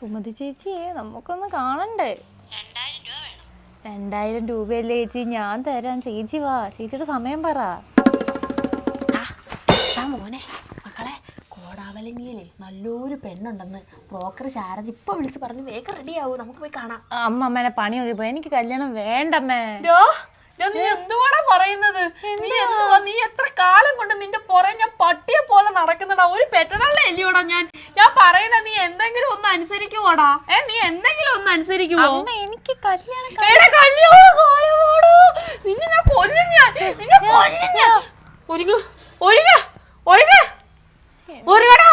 സുമതി ചേച്ചിയെ നമുക്കൊന്ന് കാണണ്ടേ? രണ്ടായിരം രൂപയല്ലേ ചേച്ചി? ഞാൻ തരാം. ചേച്ചി വാ. ചേച്ചിയുടെ സമയം പറ. ആ മോനെ. മക്കളെ കോടാവലങ്ങിയിലെ നല്ലൊരു പെണ്ണുണ്ടെന്ന് ബ്രോക്കർ ശാരദ ഇപ്പൊ വിളിച്ച് പറഞ്ഞ് വേഗം ആവൂ. നമുക്ക് പോയി കാണാം. അമ്മ അമ്മേനെ പണി നോക്കി പോയി എനിക്ക് കല്യാണം വേണ്ടമ്മേ. നീ എന്തുവാടാ പറയുന്നത്? നീ എന്തുവാ? നീ എത്ര കാലം കൊണ്ട് നിന്റെ പുറകെ ഞാൻ പട്ടിയെ പോലെ നടക്കുന്നടാ? ഒരു പെറ്റനാളെ അല്ലയോടാ ഞാൻ? ഞാൻ പറയുന്ന നീ എന്തെങ്കിലും ഒന്ന് അനുസരിക്കുവോടാ. ഏ നീ എന്തെങ്കിലും ഒന്ന് അനുസരിക്കുവോ? എനിക്ക് കല്യാണം. നിന്നെ ഞാൻ കൊല്ലും ഞാൻ. നിന്നെ കൊല്ലും ഞാൻ. ഒരുങ്ങ് ഒരുങ്ങ ഒരുങ്ങ. ഒരുങ്ങടാ.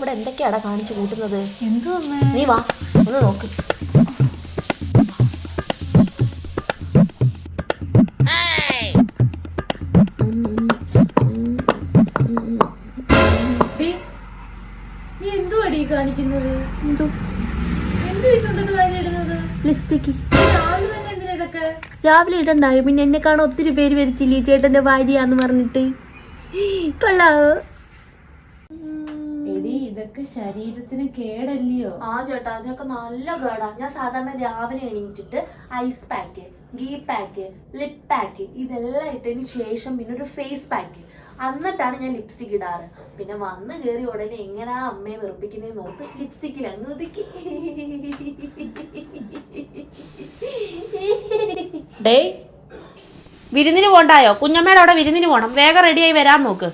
അവിടെ എന്തൊക്കെയാടാ കാണിച്ചു കൂട്ടുന്നത്? എന്തോ നീ വാ ഒന്ന് നോക്ക്. കാണിക്കുന്നത്? എന്തോ? എന്ത് ലിസ്റ്റിക്ക് ഇടണ്ടായി രാവിലെ ഇടണ്ടായോ? പിന്നെ എന്നെ കാണാൻ ഒത്തിരി പേര് വരുത്തില്ലേ ചേട്ടന്റെ ഭാര്യയാന്ന് പറഞ്ഞിട്ട്? കൊള്ളാവോ? എടി ഇതൊക്കെ ശരീരത്തിന് കേടല്ലയോ? ആ ചേട്ടാ അതിനൊക്കെ നല്ല കേടാ. ഞാൻ സാധാരണ രാവിലെ എണീറ്റിട്ട് ice pack ghee pack lip pack ഇതെല്ലാം ഇട്ടതിന് ശേഷം പിന്നെ ഒരു ഫേസ് പാക്ക്. എന്നിട്ടാണ് ഞാൻ ലിപ്സ്റ്റിക് ഇടാറ്. പിന്നെ വന്ന് കയറി ഉടനെ എങ്ങനാ അമ്മയെ വെറുപ്പിക്കുന്നതെന്ന് ഓർത്ത് ലിപ്സ്റ്റിക്കിൽ അങ്ങ് ഒതുക്കി. വിരുന്നിന് പോണ്ടായോ? കുഞ്ഞമ്മയുടെ അവിടെ വിരുന്നിന് പോണം. വേഗം റെഡിയായി വരാൻ നോക്ക്.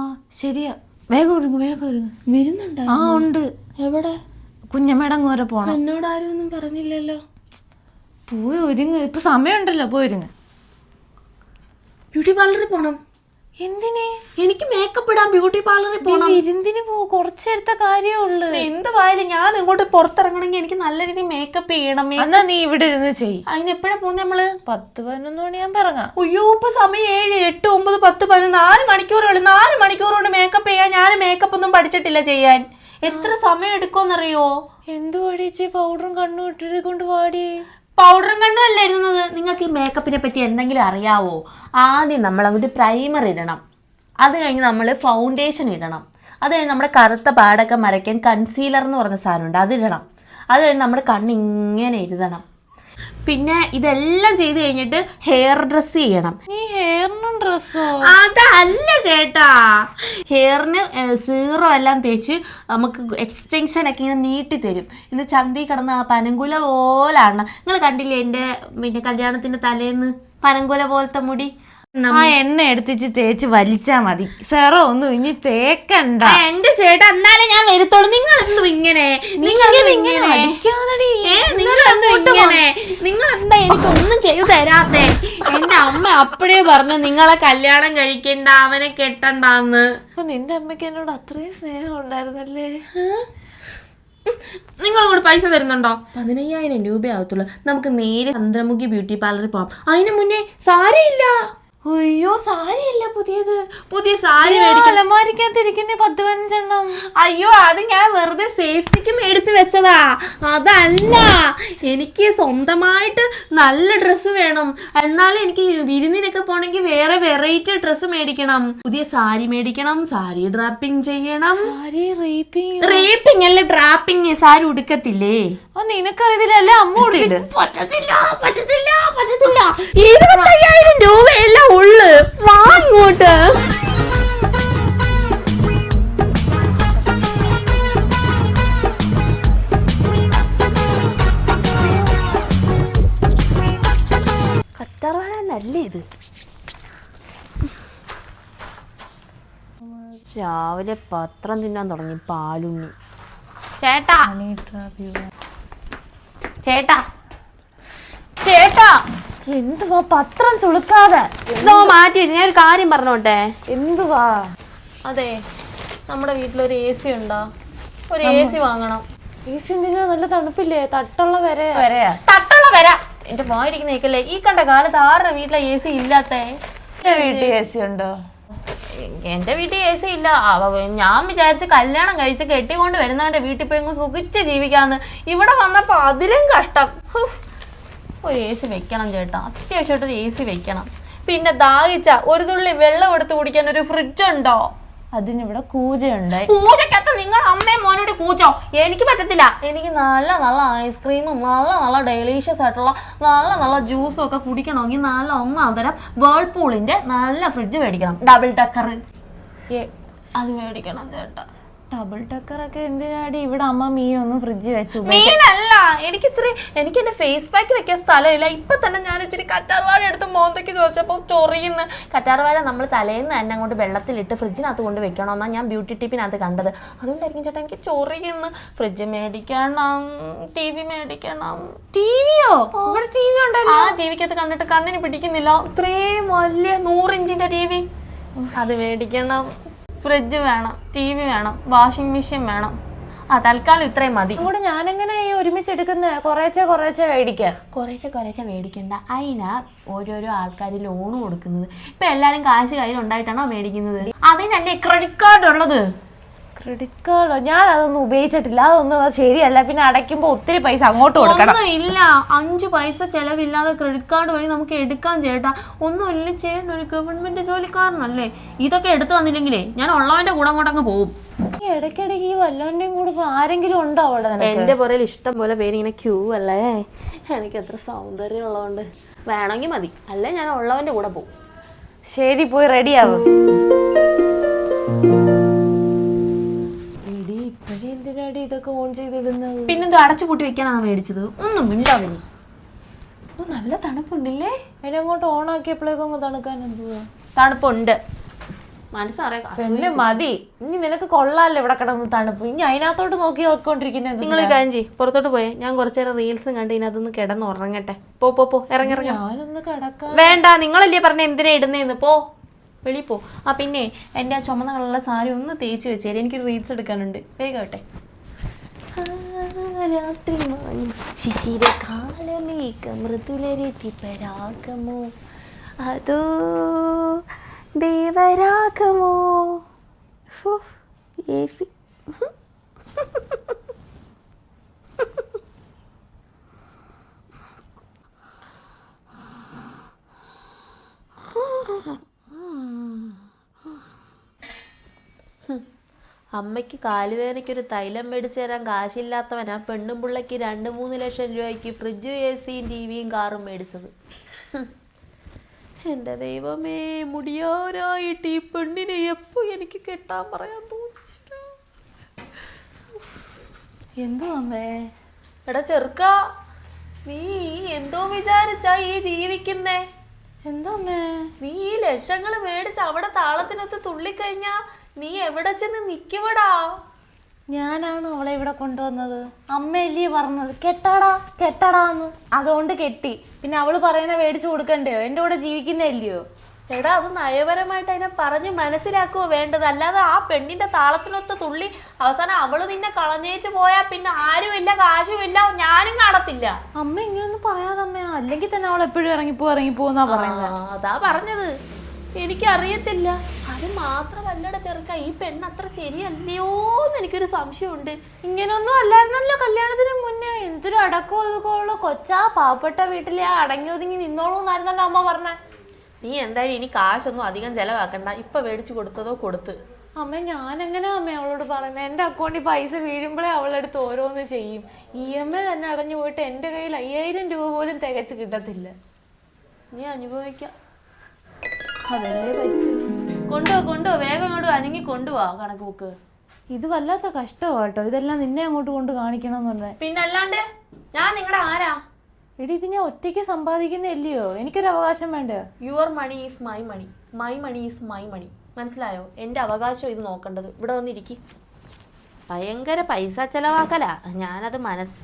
ആ ശരിയാ. വേഗം ഒരുങ്ങ് വേഗം ഒരുങ്ങ്. വിരുന്നുണ്ടോ? ആ ഉണ്ട്. എവിടെ? കുഞ്ഞമ്മയുടെ അങ്ങ് വരെ പോണം. എന്നോട് ആരും ഒന്നും പറഞ്ഞില്ലല്ലോ. പോയി ഒരുങ്ങ്. ഇപ്പൊ സമയമുണ്ടല്ലോ പോയി ഒരുങ്ങ്. ബ്യൂട്ടി പാർലറിൽ പോണം. എന്തിന്? എനിക്ക് മേക്കപ്പ് ഇടാൻ ബ്യൂട്ടി പാർലറിൽ വിരുന്നിന് പോ? കുറച്ച് നേരത്തെ കാര്യമേ ഉള്ളു എന്തുവായാലും ഞാൻ ഇങ്ങോട്ട് പുറത്തിറങ്ങണമെങ്കിൽ എനിക്ക് നല്ല രീതിയിൽ മേക്കപ്പ് ചെയ്യണം. എന്നാ നീ ഇവിടെ ഇരുന്ന് ചെയ് അതിന് എപ്പോഴാ പോകുന്നത് നമ്മൾ? പത്ത് പതിനൊന്ന് മണിയാൻ പറഞ്ഞാ അയ്യോ ഇപ്പൊ സമയം ഏഴ് എട്ട് ഒമ്പത് പത്ത് പതിനൊന്ന് നാല് മണിക്കൂറുള്ളൂ നാല് മണിക്കൂർ കൊണ്ട് മേക്കപ്പ് ചെയ്യാൻ ഞാൻ മേക്കപ്പ് ഒന്നും പഠിച്ചിട്ടില്ല ചെയ്യാൻ. എത്ര സമയം എടുക്കുമെന്നറിയോ എന്തു വഴിച്ച് പൗഡറും കണ്ണും ഇട്ടിട്ട് കൊണ്ട് പാടി പൗഡറും കണ്ണും അല്ല ഇരുന്നത് നിങ്ങൾക്ക് ഈ മേക്കപ്പിനെ പറ്റി എന്തെങ്കിലും അറിയാവോ? ആദ്യം നമ്മൾ അങ്ങോട്ട് പ്രൈമർ ഇടണം. അത് കഴിഞ്ഞ് നമ്മൾ ഫൗണ്ടേഷൻ ഇടണം. അത് കഴിഞ്ഞ് നമ്മുടെ കറുത്ത പാടൊക്കെ മരയ്ക്കാൻ കൺസീലർ എന്ന് പറഞ്ഞ സാധനമുണ്ട് അതിടണം അത് കഴിഞ്ഞ് നമ്മുടെ കണ്ണ് ഇങ്ങനെ എഴുതണം. പിന്നെ ഇതെല്ലാം ചെയ്ത് കഴിഞ്ഞിട്ട് ഹെയർ ഡ്രസ് ചെയ്യണം. ഈ ഹെയറിനും ഡ്രസ്സോ ചേട്ടാ. ഹെയറിന് സീറോ എല്ലാം തേച്ച് നമുക്ക് എക്സ്റ്റെൻഷൻ ഒക്കെ ഇങ്ങനെ നീട്ടി തരും. ഇന്ന് ചന്തി കിടന്ന ആ പനങ്കുല പോലാണ് നിങ്ങൾ കണ്ടില്ലേ എന്റെ പിന്നെ കല്യാണത്തിന്റെ തലേന്ന് പനങ്കുല പോലത്തെ മുടി? ആ എണ്ണ എടുത്തിച്ച് തേച്ച് വലിച്ചാ മതി. സെറോ ഒന്നും ഇനി തേക്കണ്ട. എന്റെ ചേട്ടാ എന്നാലേ ഞാൻ വരുത്തോളൂ നിങ്ങൾ എന്തും ഇങ്ങനെ നിങ്ങൾ ഇങ്ങനെ അടിക്കാതെടി. നിങ്ങൾ എന്താ ഇങ്ങനെ? നിങ്ങൾ എന്താ എനിക്കൊന്നും ചെയ്തു തരാത്തെ? എന്റെ അമ്മ അപ്പഴേ പറഞ്ഞു നിങ്ങളെ കല്യാണം കഴിക്കണ്ട അവനെ കെട്ടണ്ടാന്ന്. അപ്പൊ നിന്റെ അമ്മയ്ക്ക് എന്നോട് അത്രയും സ്നേഹം ഉണ്ടായിരുന്നല്ലേ? നിങ്ങൾ കൂടെ പൈസ തരുന്നുണ്ടോ? പതിനയ്യായിരം രൂപയാവത്തുള്ളൂ. നമുക്ക് നേരെ ചന്ദ്രമുഖി ബ്യൂട്ടി പാർലറിൽ പോവാം. അതിനു മുന്നേ സാരിയില്ല. അയ്യോ സാരിയല്ല പുതിയത്. പുതിയ സാരി അലമാരിക്കകത്തിരിക്കുന്ന പത്ത് പതിനഞ്ചെണ്ണം. അയ്യോ അത് ഞാൻ വെറുതെ സേഫ്റ്റിക്ക് മേടിച്ച് വെച്ചതാ. അതല്ല എനിക്ക് സ്വന്തമായിട്ട് നല്ല ഡ്രസ്സ് വേണം. എന്നാലും എനിക്ക് വിരുന്നിനൊക്കെ പോണെങ്കിൽ വേറെ വെറൈറ്റി ഡ്രസ്സ് മേടിക്കണം. പുതിയ സാരി മേടിക്കണം സാരി ഡ്രാപ്പിംഗ് ചെയ്യണം. സാരി റേപ്പിംഗ് റേപ്പിംഗ് അല്ല ഡ്രാപ്പിംഗ് സാരി ഉടുക്കത്തില്ലേ? നിനക്കറിയത്തില്ല. അല്ലേ അമ്മ പറ്റത്തില്ല പറ്റത്തില്ല പറ്റത്തില്ല. ഇരുപത്തയ്യായിരം രൂപയല്ല ഉള്ളു. വാ ഇങ്ങോട്ട്. കറ്റാർവാഴല്ലേ ഇത്? രാവിലെ പത്രം തിന്നാൻ തുടങ്ങി പാലുണ്ണി. ചേട്ടാ. ചേട്ടാ. ചേട്ടാ. എന്തുവാ പത്രം ചുളുക്കാതെ? എന്തോ മാറ്റി വെച്ച്. ഞാൻ ഒരു കാര്യം പറഞ്ഞോട്ടെ? എന്തുവാ? അതെ നമ്മുടെ വീട്ടിലൊരു എ സി ഉണ്ടോ? ഒരു എ സി വാങ്ങണം. എ സി എന്തിനാ നല്ല തണുപ്പില്ലേ? തട്ടുള്ള വരെ. വരെയാ? തട്ടുള്ള വര. എന്റെ പോയിരിക്കുന്ന കേൾക്കല്ലേ ഈ കണ്ട കാലത്ത് ആരുടെ വീട്ടിലെ എ സി ഇല്ലാത്തേ? വീട്ടിൽ എ സി ഉണ്ടോ? എന്റെ വീട്ടിൽ എ സി ഇല്ല. ഞാൻ വിചാരിച്ച് കല്യാണം കഴിച്ച് കെട്ടിക്കൊണ്ട് വരുന്നവന്റെ വീട്ടിൽ പോയി സുഖിച്ച് ജീവിക്കാന്ന്. ഇവിടെ വന്നപ്പോ അതിലും കഷ്ടം. ഒരു എ സി വെക്കണം ചേട്ടാ. അത്യാവശ്യമായിട്ട് ഒരു എ സി വെക്കണം. പിന്നെ ദാഹിച്ച ഒരു തുള്ളി വെള്ളം എടുത്ത് കുടിക്കാൻ ഒരു ഫ്രിഡ്ജ് ഉണ്ടോ? അതിനിവിടെ കൂജയുണ്ട്. കൂജക്കത്ത് നിങ്ങൾ അമ്മയും മോനോട് കൂച്ചോ? എനിക്ക് പറ്റത്തില്ല. എനിക്ക് നല്ല നല്ല ഐസ്ക്രീമും നല്ല നല്ല ഡെലീഷ്യസ് ആയിട്ടുള്ള നല്ല നല്ല ജ്യൂസും ഒക്കെ കുടിക്കണമെങ്കിൽ നല്ല ഒന്നാന്തരം വേൾപൂളിന്റെ നല്ല ഫ്രിഡ്ജ് മേടിക്കണം. ഡബിൾ ടക്കർ അത് മേടിക്കണം ചേട്ടാ. ഡബിൾ ടക്കറൊക്കെ എന്തിനാടി? ഇവിടെ അമ്മ മീൻ മീനൊന്നും ഫ്രിഡ്ജിൽ വെച്ചു. മീനല്ല എനിക്ക് ഇത്തിരി എനിക്ക് എന്റെ ഫേസ് പാക്ക് വെക്കാൻ സ്ഥലമില്ല. ഇപ്പൊ തന്നെ ഞാൻ ഇച്ചിരി കറ്റാർവാഴ എടുത്ത് മോന്തയ്ക്ക് ചോദിച്ചപ്പോൾ ചൊറിയുന്നു. കറ്റാർവാഴ നമ്മൾ തലേന്ന് തന്നെ അങ്ങോട്ട് വെള്ളത്തിലിട്ട് ഫ്രിഡ്ജിനകത്ത് കൊണ്ട് വെക്കണമെന്നാണ് ഞാൻ ബ്യൂട്ടി ടിപ്പിനകത്ത് കണ്ടത്. അതുകൊണ്ടായിരിക്കും ചേട്ടാ എനിക്ക് ചൊറിയുന്നു. ഫ്രിഡ്ജ് മേടിക്കണം ടി വി മേടിക്കണം ടിവിയോ ഇവിടെ ടി വി ഉണ്ടല്ലോ. ആ ടി വിക്കകത്ത് കണ്ടിട്ട് കണ്ണിന് പിടിക്കുന്നില്ല. ഇത്രയും വലിയ നൂറിഞ്ചിന്റെ ടി വി അത് മേടിക്കണം. ഫ്രിഡ്ജ് വേണം ടി വി വേണം വാഷിംഗ് മെഷീൻ വേണം. ആ തൽക്കാലം ഇത്രയും മതി. കൂടെ ഞാനെങ്ങനെ ഈ ഒരുമിച്ച് എടുക്കുന്ന കുറേച്ചെ കുറേച്ചെ മേടിക്കാം കുറേശ്ശെ കുറേശ്ശെ മേടിക്കണ്ട. അതിനാ ഓരോരോ ആൾക്കാർ ലോൺ കൊടുക്കുന്നത്. ഇപ്പൊ എല്ലാവരും കാശ് കയ്യിലുണ്ടായിട്ടാണോ മേടിക്കുന്നത്? അതിനല്ലേ ക്രെഡിറ്റ് കാർഡ് ഉള്ളത്? ക്രെഡിറ്റ് കാർഡോ ഞാൻ അതൊന്നും ഉപയോഗിച്ചിട്ടില്ല. അതൊന്നും അത് ശരിയല്ല. പിന്നെ അടയ്ക്കുമ്പോൾ ഒത്തിരി പൈസ അങ്ങോട്ട് കൊടുക്കണം. ഒന്നും ഇല്ല അഞ്ചു പൈസ ചെലവില്ലാതെ ക്രെഡിറ്റ് കാർഡ് വഴി നമുക്ക് എടുക്കാൻ ചേട്ടാ. ഒന്നും ഇല്ല ചേട്ടൻ ഒരു ഗവൺമെന്റ് ജോലിക്കാരനല്ലേ? ഇതൊക്കെ എടുത്തു തന്നില്ലെങ്കിലേ ഞാൻ ഉള്ളവന്റെ കൂടെ അങ്ങോട്ടങ്ങ് പോകും. ഈ ഇടയ്ക്കിടയ്ക്ക് ഈ വല്ലോന്റെയും കൂടെ ഇപ്പൊ ആരെങ്കിലും ഉണ്ടോ അവിടെ നിനക്ക്? എന്റെ പുറയിൽ ഇഷ്ടം പോലെ പേര് ഇങ്ങനെ ക്യൂ അല്ലേ? എനിക്ക് എത്ര സൗന്ദര്യം ഉള്ളതുകൊണ്ട് വേണമെങ്കിൽ മതി. അല്ലേ? ഞാൻ ഉള്ളവന്റെ കൂടെ പോകും. ശരി പോയി റെഡി എന്തിനാടി ഇതൊക്കെ ഓൺ ചെയ്തിടുന്നത്? പിന്നെന്തോ അടച്ചു പൂട്ടി വെക്കാനാണ് മേടിച്ചത്. ഒന്നും മിണ്ടാതെ നീ. ഓ, നല്ല തണുപ്പുണ്ടല്ലേ? അതിനെ അങ്ങോട്ട് ഓൺ ആക്കിയപ്പോഴേക്കും അങ്ങ് തണുക്കാൻ എന്തുവാ? തണുപ്പുണ്ട്. മനസ്സറിയാം മതി. ഇനി നിനക്ക് കൊള്ളാല്ലോ ഇവിടെ കിടന്ന് തണുപ്പ്. ഇനി അതിനകത്തോട്ട് നോക്കി നോക്കിക്കൊണ്ടിരിക്കുന്ന നിങ്ങൾ കാഞ്ചി പുറത്തോട്ട് പോയേ. ഞാൻ കുറച്ചു നേരം റീൽസും കണ്ട് ഇതിനകത്തൊന്ന് കിടന്ന് ഉറങ്ങട്ടെ. പോ പോ പോ. ഇറങ്ങി ഇറങ്ങി. ഞാനൊന്ന് കിടക്കാം. വേണ്ട നിങ്ങളല്ലേ പറഞ്ഞ എന്തിനാ ഇടുന്നേന്ന്. പോ. വെളി പോ ആ പിന്നെ എന്റെ ആ ചുമന്ന കളറുള്ള സാരി ഒന്ന് തേച്ച് വെച്ചേരെ. എനിക്ക് റീൽസ് എടുക്കാനുണ്ട്. വേഗം ആവട്ടെ രാത്രി ശിശിര ശിശിരകാലമേക മൃദുലരതി പരാഗമോ അതോ ദേവരാഗമോ? ഏസി. അമ്മയ്ക്ക് കാലുവേദനയ്ക്ക് ഒരു തൈലം മേടിച്ചു തരാൻ കാശില്ലാത്തവനാ പെണ്ണും പിള്ളയ്ക്ക് രണ്ട് മൂന്ന് ലക്ഷം രൂപയ്ക്ക് ഫ്രിഡ്ജും എ സിയും ടി വിയും കാറും മേടിച്ചത്. എന്റെ ദൈവമേ മുടിയോരായിട്ട് ഈ പെണ്ണിനെ എപ്പോ എനിക്ക് കെട്ടാൻ പറയാൻ തോന്നിച്ചിട്ടാ? എന്തോ അമ്മേ? എടാ ചെറുക്ക നീ എന്തോ വിചാരിച്ചാ ഈ ജീവിക്കുന്നേ? എന്തോ അമ്മേ? നീ ഈ ലക്ഷങ്ങൾ മേടിച്ച് അവിടെ താളത്തിനൊത്ത് തുള്ളിക്കഴിഞ്ഞാ നീ എവിടെ ചെന്ന് നിക്കുവടാ? ഞാനാണ് അവളെ ഇവിടെ കൊണ്ടുവന്നത്? അമ്മയല്ലേ പറഞ്ഞത്? കെട്ടടാ കെട്ടടാന്ന് അതുകൊണ്ട് കെട്ടി. പിന്നെ അവൾ പറയുന്ന മേടിച്ചു കൊടുക്കണ്ടയോ? എന്റെ കൂടെ ജീവിക്കുന്നല്ലയോ എടാ അത് നയപരമായിട്ട് അതിനെ പറഞ്ഞ് മനസ്സിലാക്കുവോ വേണ്ടത്? അല്ലാതെ ആ പെണ്ണിന്റെ താളത്തിനൊത്ത് തുള്ളി അവസാനം അവൾ നിന്നെ കളഞ്ഞേച്ച് പോയാ പിന്നെ ആരുമില്ല കാശുമില്ല ഞാനും കാണത്തില്ല. അമ്മ ഇങ്ങനൊന്നും പറയാതമ്മ. അല്ലെങ്കിൽ തന്നെ അവൾ എപ്പോഴും ഇറങ്ങിപ്പോ ഇറങ്ങിപ്പോ എന്നാ പറയുന്നത് അതാ പറഞ്ഞത്. എനിക്കറിയത്തില്ല. അത് മാത്രമല്ലട ചെറുക്ക ഈ പെണ്ണ് അത്ര ശരിയല്ലയോ എന്ന് എനിക്കൊരു സംശയമുണ്ട്. ഇങ്ങനൊന്നും അല്ലായിരുന്നല്ലോ കല്യാണത്തിന് മുന്നേ. എന്തൊരു അടക്കോ ഒതുക്കമുള്ള കൊച്ചാ പാവപ്പെട്ട വീട്ടിലെ ആ അടങ്ങി ഒതുങ്ങി നിന്നോളൂ എന്നായിരുന്നല്ലോ അമ്മ പറഞ്ഞേ. നീ എന്തായാലും ഇനി കാശൊന്നും അധികം ചെലവാക്കണ്ട. ഇപ്പൊ മേടിച്ചു കൊടുത്തതോ കൊടുത്ത്. അമ്മ ഞാൻ എങ്ങനെ അമ്മ അവളോട് പറയുന്നത് എന്റെ അക്കൗണ്ടിൽ പൈസ വീഴുമ്പോഴേ അവളെടുത്ത് ഓരോന്ന് ചെയ്യും. ഇ എം ഐ തന്നെ അടഞ്ഞു പോയിട്ട് എന്റെ കയ്യിൽ അയ്യായിരം രൂപ പോലും തികച്ച് കിട്ടത്തില്ല. നീ അനുഭവിക്കാം. അതല്ലേ പറ്റൂ കൊണ്ടുപോ കൊണ്ടുപോ വേഗം ഇങ്ങോട്ട് അനങ്ങി കൊണ്ടുപോവാ കണക്ക് ബുക്ക് ഇത് വല്ലാത്ത കഷ്ടമാണ് കേട്ടോ. ഇതെല്ലാം നിന്നെ അങ്ങോട്ട് കൊണ്ട് പിന്നെ പിന്നല്ലാണ്ട് ഞാൻ നിങ്ങളുടെ ആരാ? എടി ഇത് ഞാൻ ഒറ്റയ്ക്ക് സമ്പാദിക്കുന്നില്ലയോ എനിക്കൊരു അവകാശം വേണ്ട? Your money is my money my money is my money മനസ്സിലായോ? എന്റെ അവകാശം ഇത് നോക്കേണ്ടത്. ഇവിടെ വന്നിരിക്കും. ഭയങ്കര പൈസ ചെലവാക്കല. ഞാനത് മനസ്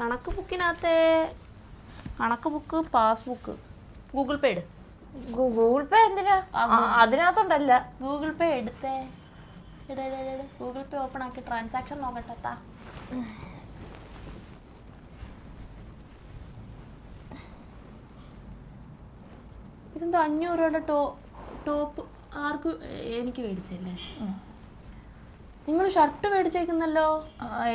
കണക്ക് ബുക്കിനകത്തെ കണക്ക് ബുക്ക് പാസ്ബുക്ക് ഗൂഗിൾ പേ ഗൂ- ഗൂഗിൾ പേ എന്തിനാ? അതിനകത്തുണ്ടല്ല. ഗൂഗിൾ പേ എടുത്തേ. ഗൂഗിൾ പേ ഓപ്പൺ ആക്കി ട്രാൻസാക്ഷൻ നോക്കട്ടെ താ ഇതെന്താ അഞ്ഞൂറ് രൂപയുടെ ടോ ടോപ്പ് ആർക്കും എനിക്ക് മേടിച്ചല്ലേ? നിങ്ങൾ ഷർട്ട് മേടിച്ചേക്കുന്നല്ലോ?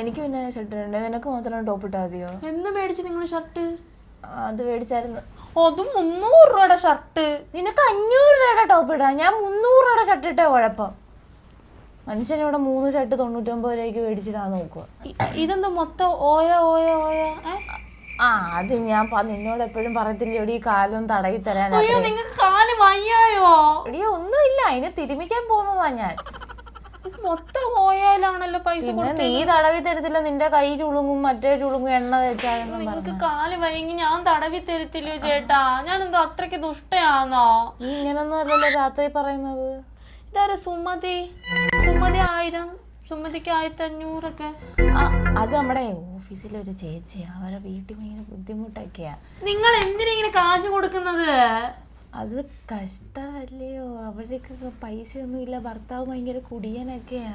എനിക്ക് പിന്നെ ഷർട്ട് ഉണ്ട് നിനക്ക് മാത്രം ടോപ്പ് ഇട്ടാൽ മതിയോ? എന്ന് മേടിച്ചു നിങ്ങൾ ഷർട്ട്? അത് മേടിച്ചായിരുന്നു. അതും മുന്നൂറ് രൂപയുടെ ഷർട്ട് നിനക്ക് അഞ്ഞൂറ് രൂപയുടെ ടോപ്പ് ഇടാം. ഞാൻ മുന്നൂറ് രൂപയുടെ ഷർട്ട് ഇട്ടേ കുഴപ്പം. മനുഷ്യനിവിടെ മൂന്ന് ഷർട്ട് തൊണ്ണൂറ്റൊമ്പത് രൂപയ്ക്ക് മേടിച്ചിടാൻ നോക്കുക ഇതെന്താ മൊത്തം ഓയ ഓയ ഓയ? ആ അത് ഞാൻ നിന്നോട് എപ്പോഴും പറയത്തില്ല ഇവിടെ ഈ കാലം തടയി തരാൻ നിങ്ങൾക്ക് കാൽ വയ്യായോ എടിയോ ഒന്നുമില്ല. അതിനെ തിരുമിക്കാൻ പോകുന്നതാ ഞാൻ. ഇത് മൊത്തം ഓയാലാണല്ലോ പൈസ നീ തടവി തരത്തില്ല നിന്റെ കൈ ചുളുങ്ങും മറ്റേ ചുളുങ്ങും എണ്ണ തേച്ചാലെന്നും പറഞ്ഞു. നിങ്ങൾക്ക് കാൽ വൈകി ഞാൻ തടവി തരത്തില്ലയോ ചേട്ടാ? ഞാൻ എന്തോ അത്രയ്ക്ക് ദുഷ്ടയാണോ നീ ഇങ്ങനൊന്നും അല്ലല്ലോ രാത്രി പറയുന്നത്. ഇതാരെ സുമതി? സുമതി ആയിരം സുമതിക്ക് ആയിരത്തി അഞ്ഞൂറൊക്കെ ആ അത് നമ്മുടെ ഓഫീസിലെ ഒരു ചേച്ചി അവരെ വീട്ടിൽ ഭയങ്കര ബുദ്ധിമുട്ടൊക്കെയാ. നിങ്ങൾ എന്തിനാ ഇങ്ങനെ കാശ് കൊടുക്കുന്നത്? അത് കഷ്ടമല്ലയോ? അവിടേക്കൊക്കെ പൈസയൊന്നും ഇല്ല ഭർത്താവ് ഭയങ്കര കുടിയനൊക്കെയാ.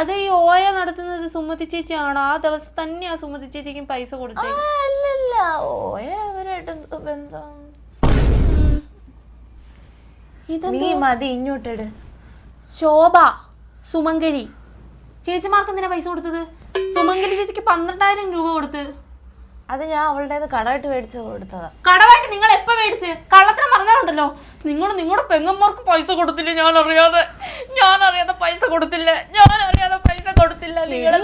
അത് ഈ ഓയ നടത്തുന്നത് സുമതി ചേച്ചിയാണോ? ആ ദിവസം തന്നെ ആ സുമതി ചേച്ചിക്കും പൈസ കൊടുത്തേ. അല്ലല്ല. ഓയ അവരായിട്ട് ബന്ധം? നീ മതി ഇങ്ങോട്ടിട്. ശോഭ സുമംഗലി. ചേച്ചിമാർക്ക് എന്തിനാ പൈസ കൊടുത്തത്? സുമംഗലി ചേച്ചിക്ക് പന്ത്രണ്ടായിരം രൂപ കൊടുത്ത്. അത് ഞാൻ അവളുടെ കടമായിട്ട് മേടിച്ച് കൊടുത്തതാ. കടമായിട്ട് നിങ്ങൾ എപ്പോ മേടിച്ച്? കള്ളത്തരം പറഞ്ഞാലുണ്ടല്ലോ. നിങ്ങൾ നിങ്ങളുടെ പെങ്ങന്മാർക്ക് പൈസ കൊടുത്തില്ല? ഞാൻ അറിയാതെ ഞാൻ അറിയാതെ പൈസ കൊടുത്തില്ല. ഞാൻ അറിയാതെ പൈസ കൊടുത്തില്ല നിങ്ങൾ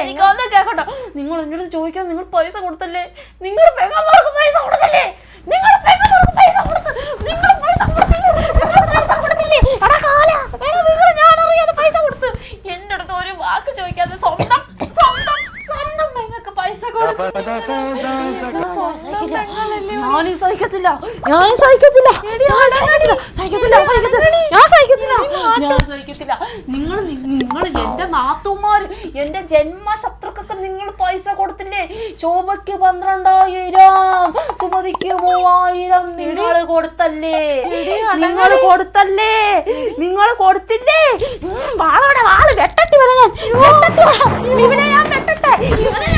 എനിക്കൊന്നും കേൾക്കട്ടോ നിങ്ങൾ എന്നോട് ചോദിക്കാൻ നിങ്ങൾ പൈസ കൊടുത്തല്ലേ? നിങ്ങൾ പെങ്ങന്മാർക്ക് പൈസ കൊടുത്തില്ലേ? നിങ്ങൾ പെങ്ങന്മാർക്ക് പൈസ കൊടുത്ത് നിങ്ങൾ പൈസ കൊടുത്തില്ലേ? നിങ്ങൾ പൈസ കൊടുത്തില്ലേ? എടാ കാല എടാ നിങ്ങൾ ഞാൻ അറിയാതെ പൈസ കൊടുത്ത്. എന്റെ അടുത്ത് ഒരു വാക്ക് ചോദിക്കാതെ സ്വന്തം ഞാനും സഹിക്കത്തില്ല. ഞാനും സഹിക്കത്തില്ല. ഞാൻ സഹിക്കത്തില്ല. ഞാൻ സഹിക്കത്തില്ല. ഞാൻ സഹിക്കത്തില്ല. നിങ്ങൾ നിങ്ങൾ എന്റെ നാത്തുമാര് എന്റെ ജന്മശത്രുക്കൊക്കെ നിങ്ങൾ പൈസ കൊടുത്തില്ലേ? ശോഭയ്ക്ക് പന്ത്രണ്ടായിരം സുമതിക്ക് മൂവായിരം നിങ്ങൾ കൊടുത്തല്ലേ? നിങ്ങൾ കൊടുത്തല്ലേ? നിങ്ങൾ കൊടുത്തില്ലേ? വാളോടെ വാൾ വെട്ടട്ടി വരാൻ വെട്ടട്ടി. ഇവനെ ഞാൻ വെട്ടട്ടെ. ഇവനെ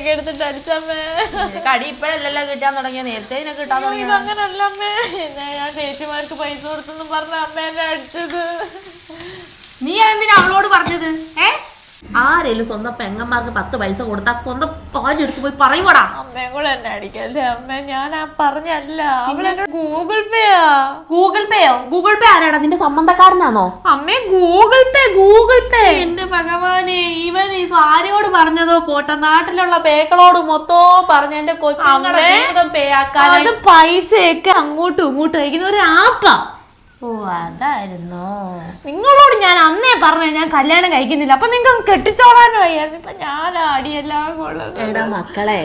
കസാരയൊക്കെ എടുത്തിട്ട് അടിച്ചമ്മേ കടി ഇപ്പഴല്ലല്ലോ കിട്ടാൻ തുടങ്ങിയ നേരത്തെ കിട്ടാൻ തുടങ്ങി അങ്ങനല്ല അമ്മേ എന്നെ ഞാൻ ചേച്ചിമാർക്ക് പൈസ കൊടുത്തെന്നും പറഞ്ഞ അമ്മ എന്നെ അടിച്ചത്. നീ എന്തിനാ അവളോട് പറഞ്ഞത്? ഏ ആരേലും സ്വന്തം പെങ്ങന്മാർക്ക് പത്ത് പൈസ കൊടുത്താൽ സ്വന്തം പാലെടുത്ത് പോയി പറയുവാടാ. അമ്മയും കൂടെ എന്നെ അടിക്കല്ലേ അമ്മ? ഞാൻ ആ പറഞ്ഞല്ല അവളെന്നോട് ഗൂഗിൾ പേയാ ഗൂഗിൾ പേയോ ഗൂഗിൾ പേ ആരാടാ? നിന്റെ സംബന്ധക്കാരനാണോ അമ്മേ ഗൂഗിൾ പേ ഗൂഗിൾ പേ എന്റെ ഭഗവാനെ ഇവൻ ഈ സാരിയോട് പറഞ്ഞതോ പോട്ടെ നാട്ടിലുള്ള പേക്കളോട് മൊത്തോ പറഞ്ഞ എന്റെ കൊച്ചു. ജീവിതം പേ ആക്കാൻ അത് പൈസയൊക്കെ അങ്ങോട്ടും ഇങ്ങോട്ടും അയക്കുന്ന ഒരു ആപ്പാ. ഓ അതായിരുന്നു. നിങ്ങളോട് ഞാൻ അന്നേ പറഞ്ഞു ഞാൻ കല്യാണം കഴിക്കുന്നില്ല. അപ്പൊ നിങ്ങൾ കെട്ടിച്ചോളാനും വയ്യായിരുന്നു. ഇപ്പൊ ഞാൻ അടിയെല്ലാം എടാ മക്കളെ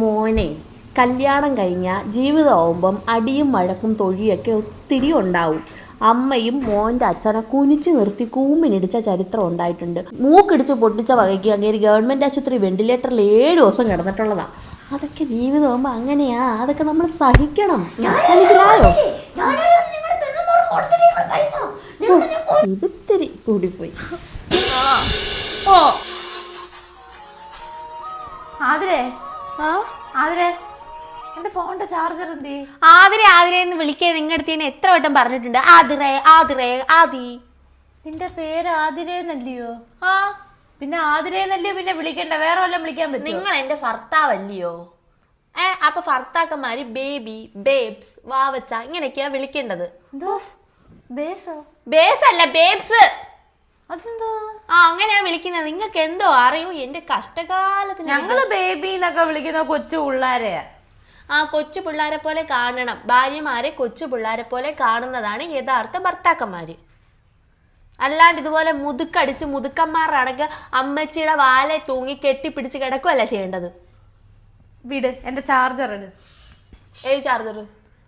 മോനെ കല്യാണം കഴിഞ്ഞാൽ ജീവിതമാവുമ്പം അടിയും വഴക്കും തൊഴിയൊക്കെ ഒത്തിരി ഉണ്ടാവും. അമ്മയും മോന്റെ അച്ഛനെ കുനിച്ചു നിർത്തി കൂമ്പിനിടിച്ച ചരിത്രം ഉണ്ടായിട്ടുണ്ട്. മൂക്കിടിച്ച് പൊട്ടിച്ച വകയ്ക്ക് അങ്ങേര് ഗവൺമെന്റ് ആശുപത്രി വെന്റിലേറ്ററിൽ ഏഴ് ദിവസം കിടന്നിട്ടുള്ളതാ. അതൊക്കെ ജീവിതമാകുമ്പോൾ അങ്ങനെയാ. അതൊക്കെ നമ്മൾ സഹിക്കണം. മനസ്സിലായോ? ഇതിത്തിരി കൂടിപ്പോയി. ഓ ആതിരേ. ആ? ആതിരേ എന്റെ ഫോണിന്റെ ചാർജർ എന്തി ആതിരെ ആതിരെ എന്ന് വിളിക്കാൻ നിങ്ങളുടെ അടുത്ത് ഞാൻ എത്ര വട്ടം പറഞ്ഞിട്ടുണ്ട്. ആതിരെ ആതിരെ ആദി. നിന്റെ പേര് ആതിരേന്നല്ലയോ ആ. പിന്നെ ആതിരേന്നല്ലയോ പിന്നെ വിളിക്കണ്ട വേറെ വല്ലതും വിളിക്കാൻ പറ്റും നിങ്ങൾ എന്റെ ഭർത്താവല്ലയോ? ഏ അപ്പൊ ഭർത്താക്കന്മാര് ബേബി ബേബ്സ് വാവച്ച ഇങ്ങനെയൊക്കെയാ വിളിക്കേണ്ടത്. എന്തോ? ബേസോ ബേസ് അല്ല ബേബ്സ് അതെന്തോ ആ അങ്ങനെയാ വിളിക്കുന്നത്. നിങ്ങൾക്ക് എന്തോ അറിയൂ? എന്റെ കഷ്ടകാലത്തിന് ഞങ്ങൾ ബേബി എന്നൊക്കെ വിളിക്കുന്ന കൊച്ചു പിള്ളേരെ. ആ കൊച്ചു പിള്ളേരെ പോലെ കാണണം. ഭാര്യമാരെ കൊച്ചു പിള്ളേരെ പോലെ കാണുന്നതാണ് യഥാർത്ഥ ഭർത്താക്കന്മാര്. അല്ലാണ്ട് ഇതുപോലെ മുതുക്കടിച്ച് മുതുക്കന്മാരാണെങ്കിൽ അമ്മച്ചിയുടെ വാലെ തൂങ്ങി കെട്ടിപ്പിടിച്ച് കിടക്കുകയല്ല ചെയ്യേണ്ടത്? വിട് എന്റെ ചാർജർ ഏത് ചാർജർ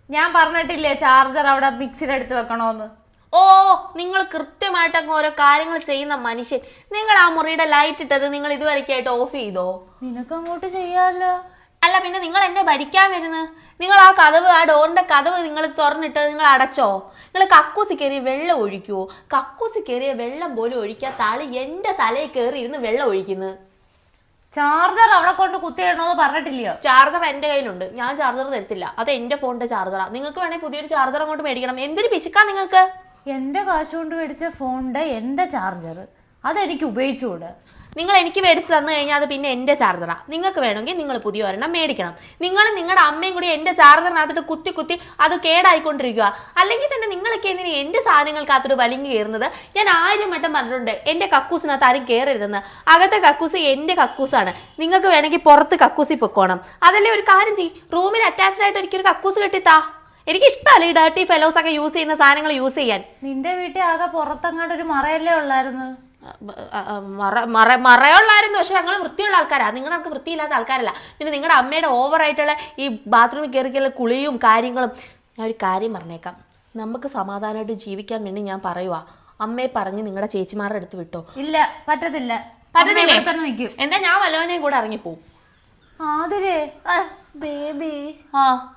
ഞാൻ പറഞ്ഞിട്ടില്ലേ ചാർജർ അവിടെ മിക്സിയുടെ അടുത്ത് വെക്കണോന്ന്? ഓ നിങ്ങൾ കൃത്യമായിട്ട് അങ്ങ് ഓരോ കാര്യങ്ങൾ ചെയ്യുന്ന മനുഷ്യൻ. നിങ്ങൾ ആ മുറിയുടെ ലൈറ്റ് ഇട്ടത് നിങ്ങൾ ഇതുവരെക്കായിട്ട് ഓഫ് ചെയ്തോ? നിനക്ക് അങ്ങോട്ട് ചെയ്യാലോ. അല്ല പിന്നെ നിങ്ങൾ എന്നെ ഭരിക്കാൻ വരുന്നത് നിങ്ങൾ ആ കഥവ് ആ ഡോറിന്റെ കഥവ് നിങ്ങൾ തുറന്നിട്ട് നിങ്ങൾ അടച്ചോ? നിങ്ങൾ കക്കൂസി കയറിയ വെള്ളം ഒഴിക്കുവോ? കക്കൂസി കയറിയ വെള്ളം പോലും ഒഴിക്കാത്ത ആൾ എന്റെ തലയിൽ കയറി ഇരുന്ന് വെള്ളം ഒഴിക്കുന്നത് ചാർജർ അവിടെ കൊണ്ട് കുത്തിയിടണോന്ന് പറഞ്ഞിട്ടില്ലയോ? ചാർജർ എന്റെ കയ്യിലുണ്ട്. ഞാൻ ചാർജർ തരത്തില്ല. അത് എന്റെ ഫോണിന്റെ ചാർജറാണ് നിങ്ങൾക്ക് വേണേ പുതിയൊരു ചാർജർ അങ്ങോട്ട് മേടിക്കണം. എന്തിനു പിശുക്കാ നിങ്ങൾക്ക്? എന്റെ കാശുകൊണ്ട് മേടിച്ച ഫോണിന്റെ എന്റെ ചാർജർ. അതെനിക്ക് ഉപയോഗിച്ചുകൂടെ? നിങ്ങൾ എനിക്ക് മേടിച്ച് തന്നു കഴിഞ്ഞാൽ അത് പിന്നെ എന്റെ ചാർജറാണ് നിങ്ങൾക്ക് വേണമെങ്കിൽ നിങ്ങൾ പുതിയ ഒരെണ്ണം മേടിക്കണം. നിങ്ങൾ നിങ്ങളുടെ അമ്മയും കൂടി എന്റെ ചാർജറിനകത്തിട്ട് കുത്തി കുത്തി അത് കേടായിക്കൊണ്ടിരിക്കുക അല്ലെങ്കിൽ തന്നെ നിങ്ങളൊക്കെ എന്തിനു എന്റെ സാധനങ്ങൾക്കകത്തോട്ട് വലിഞ്ഞു കയറുന്നത്? ഞാൻ ആയിരം വട്ടം പറഞ്ഞിട്ടുണ്ട് എന്റെ കക്കൂസിനകത്ത് ആരും കയറരുതെന്ന് അകത്തെ കക്കൂസ് എന്റെ കക്കൂസാണ്. നിങ്ങൾക്ക് വേണമെങ്കിൽ പുറത്ത് കക്കൂസി പൊക്കോണം. അതല്ലേ ഒരു കാര്യം ചെയ്യും. റൂമിൽ അറ്റാച്ച്ഡ് ആയിട്ട് എനിക്കൊരു കക്കൂസ് കെട്ടിത്താ. എനിക്ക് ഇഷ്ടമല്ല ഈ ഡേർട്ടി ഫെലോസ് ഒക്കെ യൂസ് ചെയ്യുന്ന സാധനങ്ങൾ യൂസ് ചെയ്യാൻ. നിന്റെ വീട്ടിൽ ആകെ പുറത്തങ്ങാണ്ട് ഒരു മറയല്ലേ ഉള്ളായിരുന്നു? മറ മറ മറയുള്ളായിരുന്നു പക്ഷെ ഞങ്ങൾ വൃത്തിയുള്ള ആൾക്കാരാണ് നിങ്ങൾക്ക് വൃത്തിയില്ലാത്ത ആൾക്കാരല്ല. പിന്നെ നിങ്ങളുടെ അമ്മയുടെ ഓവറായിട്ടുള്ള ഈ ബാത്റൂമിൽ കയറിക്കുള്ള കുളിയും കാര്യങ്ങളും. ഞാൻ ഒരു കാര്യം പറഞ്ഞേക്കാം. നമുക്ക് സമാധാനമായിട്ട് ജീവിക്കാൻ വേണ്ടി ഞാൻ പറയുവാ. അമ്മയെ പറഞ്ഞ് നിങ്ങളുടെ ചേച്ചിമാരുടെ അടുത്ത് വിട്ടോ? ഇല്ല പറ്റത്തില്ല. എന്താ ഞാൻ വല്ലവനെയും കൂടെ ഇറങ്ങിപ്പോവും. ആതിരേ. ബേബി. ആ.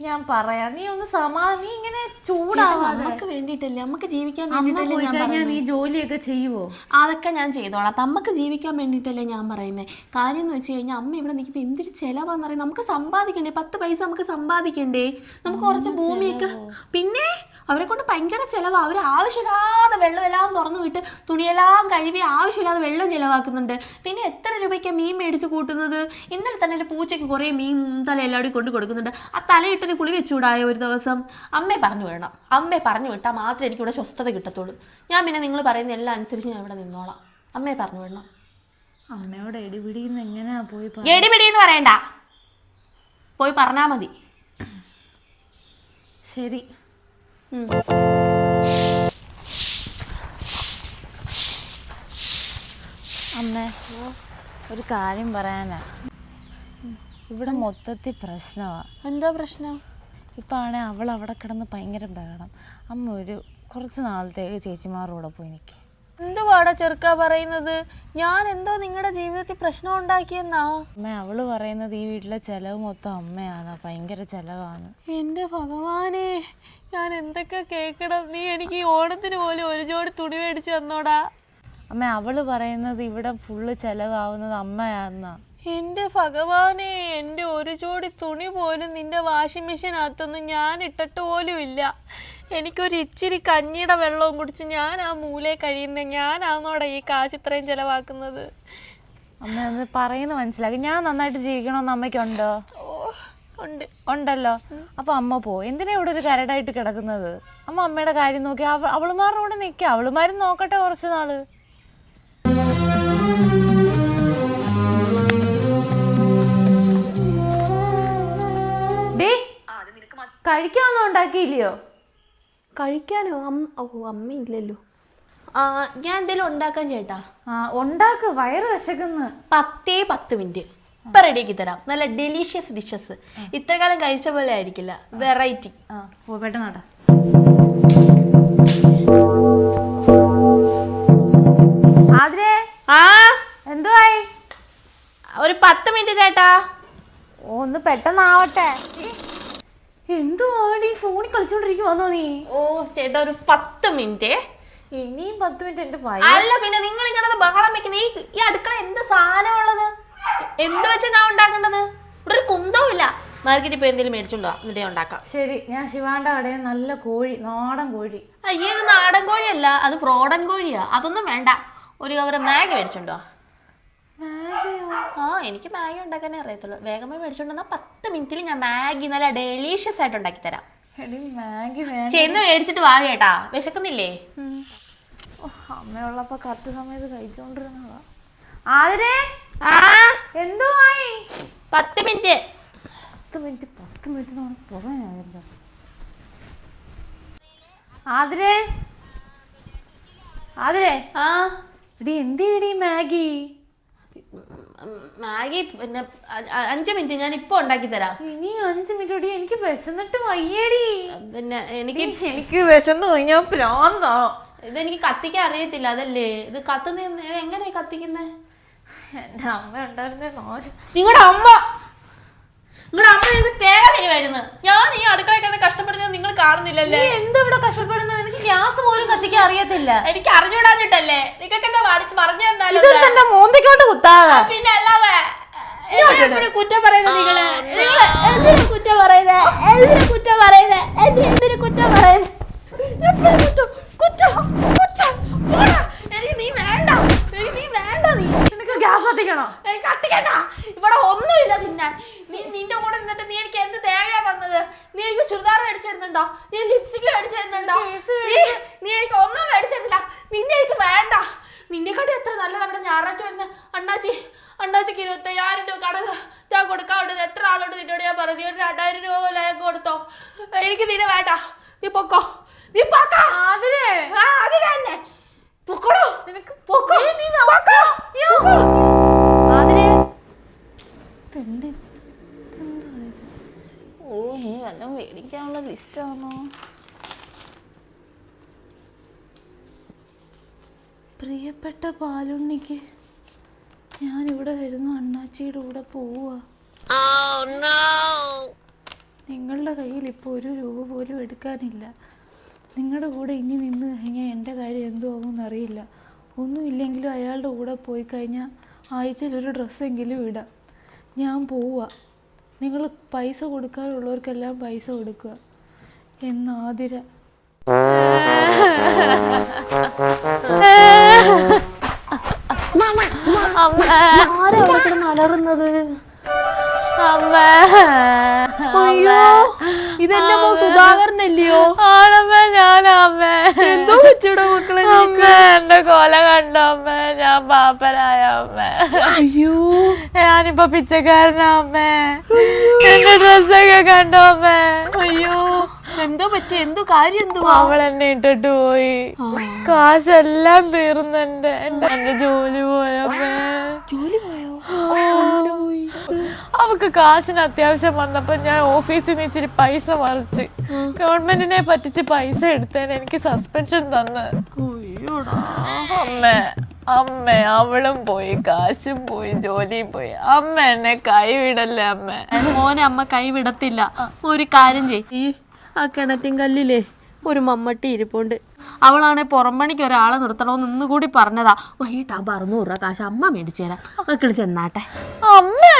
ഞാൻ പറയാം. നീ ഒന്ന് സമാ നീ ഇങ്ങനെ ചൂടാവാതെ നമുക്ക് വേണ്ടിയിട്ടല്ലേ? നമുക്ക് ജീവിക്കാൻ വേണ്ടിയിട്ടല്ലേ ഞാൻ പറയുന്നത് നീ ജോലിയൊക്കെ ചെയ്യുവോ? അതൊക്കെ ഞാൻ ചെയ്തോളാം. നമുക്ക് ജീവിക്കാൻ വേണ്ടിട്ടല്ലേ ഞാൻ പറയുന്നത് കാര്യം എന്ന് വെച്ച് കഴിഞ്ഞാൽ അമ്മ ഇവിടെ നിൽക്കുമ്പോൾ എന്തൊരു ചിലവാന്ന് പറയുന്നത് നമുക്ക് സമ്പാദിക്കണ്ടേ? പത്ത് പൈസ നമുക്ക് സമ്പാദിക്കണ്ടേ? നമുക്ക് കുറച്ച് ഭൂമിയൊക്കെ പിന്നെ അവരെ കൊണ്ട് ഭയങ്കര ചിലവാ. അവർ ആവശ്യമില്ലാതെ വെള്ളം എല്ലാം തുറന്നു വിട്ട് തുണിയെല്ലാം കഴുകി ആവശ്യമില്ലാതെ വെള്ളം ചിലവാക്കുന്നുണ്ട്. പിന്നെ എത്ര രൂപയ്ക്ക് മീൻ മേടിച്ച് കൂട്ടുന്നത്? ഇന്നലെ തന്നെ പൂച്ചയ്ക്ക് കുറേ മീൻ തല എല്ലാവരും കൊണ്ട് കൊടുക്കുന്നുണ്ട്. ആ തലയിട്ടൊരു കുളി വെച്ചുകൂടായ ഒരു ദിവസം അമ്മയെ പറഞ്ഞു വിടണം. അമ്മയെ പറഞ്ഞു വിട്ടാൽ മാത്രമേ എനിക്കിവിടെ സ്വസ്ഥത കിട്ടത്തുള്ളൂ. ഞാൻ പിന്നെ നിങ്ങൾ പറയുന്ന എല്ലാം അനുസരിച്ച് ഞാൻ ഇവിടെ നിന്നോളാം. അമ്മയെ പറഞ്ഞു വിടണം. അമ്മയോട് എടിപിടിന്ന് എങ്ങനെയാ പോയി എടിപിടിയെന്ന് പറയണ്ട. പോയി പറഞ്ഞാ മതി. ശരി. അമ്മേ ഒരു കാര്യം പറയാനാ. ഇവിടെ മൊത്തത്തിൽ പ്രശ്നമാ എന്താ പ്രശ്നം? ഇപ്പം ആണെ അവൾ അവിടെ കിടന്ന് ഭയങ്കര ബഹളം. അമ്മ ഒരു കുറച്ച് നാളത്തേക്ക് ചേച്ചിമാരുടെ പോയി നിൽക്കും എന്തുവാടാ ചെറുക്ക പറയുന്നത്? ഞാൻ എന്തോ നിങ്ങളുടെ ജീവിതത്തിൽ പ്രശ്നം ഉണ്ടാക്കിയെന്നാ? അമ്മ അവൾ പറയുന്നത് ഈ വീട്ടിലെ ചെലവ് മൊത്തം അമ്മയാണ് ഭയങ്കര ചെലവാണ് എന്റെ ഭഗവാനെ ഞാൻ എന്തൊക്കെ കേൾക്കണം? നീ എനിക്ക് ഈ ഓണത്തിന് പോലും ഒരു ജോഡി തുണി മേടിച്ചു തന്നോടാ. അമ്മ അവൾ പറയുന്നത് ഇവിടെ ഫുള്ള് ചെലവാവുന്നത് അമ്മയാന്നാ. എന്റെ ഭഗവാനെ എന്റെ ഒരു ജോഡി തുണി പോലും നിന്റെ വാഷിംഗ് മെഷീനകത്തൊന്നും ഞാൻ ഇട്ടിട്ട് പോലും ഇല്ല. എനിക്കൊരു ഇച്ചിരി കഞ്ഞിയുടെ വെള്ളവും കുടിച്ച് ഞാൻ ആ മൂലയെ കഴിയുന്ന ഞാനാന്നോടെ ഈ കാശ് ഇത്രയും ചിലവാക്കുന്നത്. അമ്മ അത് പറയുന്നത് മനസ്സിലാക്കി ഞാൻ നന്നായിട്ട് ജീവിക്കണമെന്ന് അമ്മയ്ക്കുണ്ടോ? ഉണ്ട്. ഉണ്ടല്ലോ. അപ്പൊ അമ്മ പോ. എന്തിനാ ഇവിടെ ഒരു കരടായിട്ട് കിടക്കുന്നത്? അമ്മ അമ്മയുടെ കാര്യം നോക്കി. അവ അവളുമാരുടെ കൂടെ നിൽക്കുക അവളുമാരും നോക്കട്ടെ കുറച്ച് നാൾ. ഡേ കഴിക്കാനൊന്നും ഉണ്ടാക്കിയില്ലയോ? കഴിക്കാനോ? അമ്മ ഓ അമ്മയില്ലല്ലോ ആ ഞാൻ എന്തെങ്കിലും ഉണ്ടാക്കാൻ ചേട്ടാ. ആ ഉണ്ടാക്ക്. വയറ് വിശക്കുന്ന്. പത്തേ പത്ത് മിനിറ്റ്. ഇപ്പം റെഡിയാക്കി തരാം. നല്ല ഡെലീഷ്യസ് ഡിഷസ് ഇത്ര കാലം കഴിച്ച പോലെ ആയിരിക്കില്ല. വെറൈറ്റി ആ പോ പെട്ടെന്നാട്ടാ ആതിരേ ആ? എന്തുവായി? ഒരു പത്ത് മിനിറ്റ് ചേട്ടാ. ഒന്ന് പെട്ടെന്നാവട്ടെ. എന്തുവാടി ഫോണിൽ കളിച്ചോണ്ടിരിക്കുവാന്നോ നീ? ഓ ചേട്ടാ ഒരു പത്ത് മിനിറ്റ്. ഇനിയും പത്ത് മിനിറ്റ് എന്റെ ഭയ അല്ല പിന്നെ നിങ്ങൾ ഇങ്ങനെ ബഹളം വെക്കുന്ന ഈ ഈ അടുക്കള എന്ത് സാധനം ഉള്ളത്? എന്ത് വെച്ചാ ഞാൻ ഉണ്ടാക്കേണ്ടത് ഇവിടെ ഒരു കുന്തവും ഇല്ല. മാർക്കറ്റിൽ പോയി എന്തെങ്കിലും മേടിച്ചുണ്ടോ എന്നിട്ട് ഉണ്ടാക്കാം. ശരി ഞാൻ ശിവാണ്ട അവിടെ നല്ല കോഴി നാടൻ കോഴി. അയ്യേ നാടൻ കോഴിയല്ല അത് ഫ്രോഡൻ കോഴിയാ. അതൊന്നും വേണ്ട. ഒരു കവർ മാഗ് മേടിച്ചുണ്ടോ ആ എനിക്ക് മാഗി ഉണ്ടാക്കാനേ അറിയത്തുള്ളൂ. വേഗം പോയി പത്ത് മിനിറ്റിൽ ഞാൻ മാഗി നല്ല ഡെലീഷ്യസ് ആയിട്ട് ഉണ്ടാക്കി തരാം. എടി മാഗി വേണം ചെന്ന് മേടിച്ചിട്ട് വാ കേട്ടാ വിശക്കുന്നില്ലേ? ഓ, അമ്മയുള്ളപ്പോ കറക്റ്റ് സമയത്ത് കഴിച്ചോണ്ടിരുന്നതാ. ആതിരേ! ആ? എന്തുവായി പത്ത് മിനിറ്റ്. പത്ത് മിനിറ്റ് പത്ത് മിനിറ്റ് നമ്മൾ പോകാനായിരുന്നു ആതിരേ! ആതിരേ! ആ? എടി എന്തിയടി മാഗി? മാഗി പിന്നെ അഞ്ച് മിനിറ്റ് ഞാൻ ഇപ്പൊ ഉണ്ടാക്കി തരാം. ഇനി അഞ്ച് മിനിറ്റ് കൂടി എനിക്ക് വിശന്നിട്ട് വയ്യേടി. പിന്നെ എനിക്ക് എനിക്ക് വിശന്ന് കഴിഞ്ഞാ പ്രാന്താ ഇതെനിക്ക് കത്തിക്കാൻ അറിയത്തില്ല അതല്ലേ? ഇത് കത്തുന്ന ഇത് എങ്ങനെയാ കത്തിക്കുന്നത് എന്റെ അമ്മ ഉണ്ടായിരുന്നേ നിങ്ങളുടെ അമ്മ! നിങ്ങളുടെ അമ്മ നിങ്ങൾക്ക് തേങ്ങ തരുമായിരുന്നു ഞാൻ ഈ അടുക്കളയിൽ കിടന്ന് കഷ്ടപ്പെടുന്നത് നിങ്ങൾ കാണുന്നില്ലല്ലേ? എന്താ ഇവിടെ കഷ്ടപ്പെടുന്നത് എനിക്ക് ഗ്യാസ് പോലും കത്തിക്കാൻ അറിയത്തില്ല. എനിക്ക് അറിഞ്ഞൂടാഞ്ഞിട്ടല്ലേ നിങ്ങൾക്ക് എന്താ വാടിച്ച് പറഞ്ഞു തന്നാലോ ഇത് എന്റെ മോന്തിക്കോട്ട് കുത്താതെ? പിന്നെ അല്ലാതെ കുറ്റം പറയുന്നത് നിങ്ങൾ? നിങ്ങൾ എന്തിനു കുറ്റം പറയുന്നത് എന്തിനു കുറ്റം പറയുന്നത് എന്തിനു എന്തിനു കുറ്റം പറയുന്നത് എപ്പോഴും കുറ്റം കുറ്റം. കുറ്റം എനിക്ക് നീ വേണ്ട. നീ നിനക്ക് ഗ്യാസ് കത്തിക്കണോ? എനിക്ക് കത്തിക്കണ്ട. ഇവിടെ ഒന്നുമില്ല തിന്നാൻ. നീ നിന്റെ കൂടെ നിന്നിട്ട് നീ എനിക്ക് എന്ത് തേങ്ങയാ തന്നത്? നീ എനിക്ക് ചുരിദാർ മേടിച്ചു തരുന്നുണ്ടോ? നീ ലിപ്സ്റ്റിക് മേടിച്ചു തരുന്നുണ്ടോ? നീ എനിക്ക് ഒന്നും മേടിച്ചു തരുന്നില്ല നിന്നെ എനിക്ക് വേണ്ട. നിന്നെക്കാട്ടി എത്ര നല്ല നമ്മുടെ ഞായറാഴ്ച വരുന്ന അണ്ണാച്ചി അണ്ണാച്ചിക്ക് ഇരുപത്തയ്യായിരം രൂപ കടക. ഞാൻ കൊടുക്കാവുന്നത് എത്ര ആളോട് നിന്നോട് ഞാൻ പറഞ്ഞു ഒരു രണ്ടായിരം രൂപ പോലെ കൊടുത്തോ? എനിക്ക് നിന്നെ വേണ്ട. നീ പൊക്കോ. നീ പൊക്കോ. അതിനെ ആ അതിനെ തന്നെ. പൊക്കോടോ. നിനക്ക് പൊക്കോ. പൊക്കോ. അതിനെ പെണ്ണ്. ഓ നീ വല്ല മേടിക്കാനുള്ള ലിസ്റ്റാണോ പ്രിയപ്പെട്ട പാലുണ്ണിക്ക് ഞാനിവിടെ വരുന്ന. അണ്ണാച്ചിയുടെ കൂടെ പോവുക. നിങ്ങളുടെ കയ്യിൽ ഇപ്പോൾ ഒരു രൂപ പോലും എടുക്കാനില്ല. നിങ്ങളുടെ കൂടെ ഇനി നിന്ന് കഴിഞ്ഞാൽ എന്റെ കാര്യം എന്തുവാകുമെന്ന് അറിയില്ല. ഒന്നുമില്ലെങ്കിലും അയാളുടെ കൂടെ പോയി കഴിഞ്ഞാൽ ആഴ്ചയിൽ ഒരു ഡ്രസ്സെങ്കിലും ഇടാം. ഞാൻ പോവുക നിങ്ങൾ പൈസ കൊടുക്കാനുള്ളവർക്കെല്ലാം പൈസ കൊടുക്കുക. എന്നാതിര ആരാ അവിടെ കിടന്ന് അലറുന്നത്? അയ്യോ ഇതെന്റെ മോ സുധാകരനല്ലയോ? ആണമ്മ ഞാനമ്മേ. എന്തോ പറ്റിയടോ മക്കളെ അമ്മ എന്റെ കൊല കണ്ടോ അമ്മ? ഞാൻ അമ്മ. അയ്യോ. ഞാനിപ്പോ പിച്ചക്കാരനാ അമ്മേ. എന്റെ ഡ്രസ്സൊക്കെ കണ്ടോ അമ്മേ? അയ്യോ എന്തോ പറ്റി? എന്തോ കാര്യം എന്തോ അവൾ എന്നെ ഇട്ടിട്ട് പോയി. കാശെല്ലാം തീർന്നെന്റെ. എന്റെ എന്റെ ജോലി പോയമ്മേ ജോലി പോയോ. അവക്ക് കാശിന് അത്യാവശ്യം വന്നപ്പോ ഞാൻ ഓഫീസിൽ നിന്ന് ഇച്ചിരി പൈസ മറിച്ച് ഗവൺമെന്റിനെ പറ്റിച്ച് പൈസ എടുത്തേന് എനിക്ക് സസ്പെൻഷൻ തന്ന്. അമ്മേ അമ്മ അവളും പോയി കാശും പോയി ജോലിയും പോയി. അമ്മ എന്നെ കൈവിടല്ലേ അമ്മ? മോനെ അമ്മ കൈവിടത്തില്ല. ഒരു കാര്യം ചെയ് ഈ ആ കിണറ്റിൻ കല്ലിലേ ഒരു മമ്മട്ടി ഇരിപ്പുണ്ട്. അവളാണെ പുറംപണിക്ക് ഒരാളെ നിർത്തണമെന്ന് ഇന്ന് കൂടി പറഞ്ഞതാ. വൈകിട്ട് ആ പറഞ്ഞു കാശ് അമ്മ മേടിച്ചു തരാം. മക്കൾ ചെന്നാട്ടെ. അമ്മേ!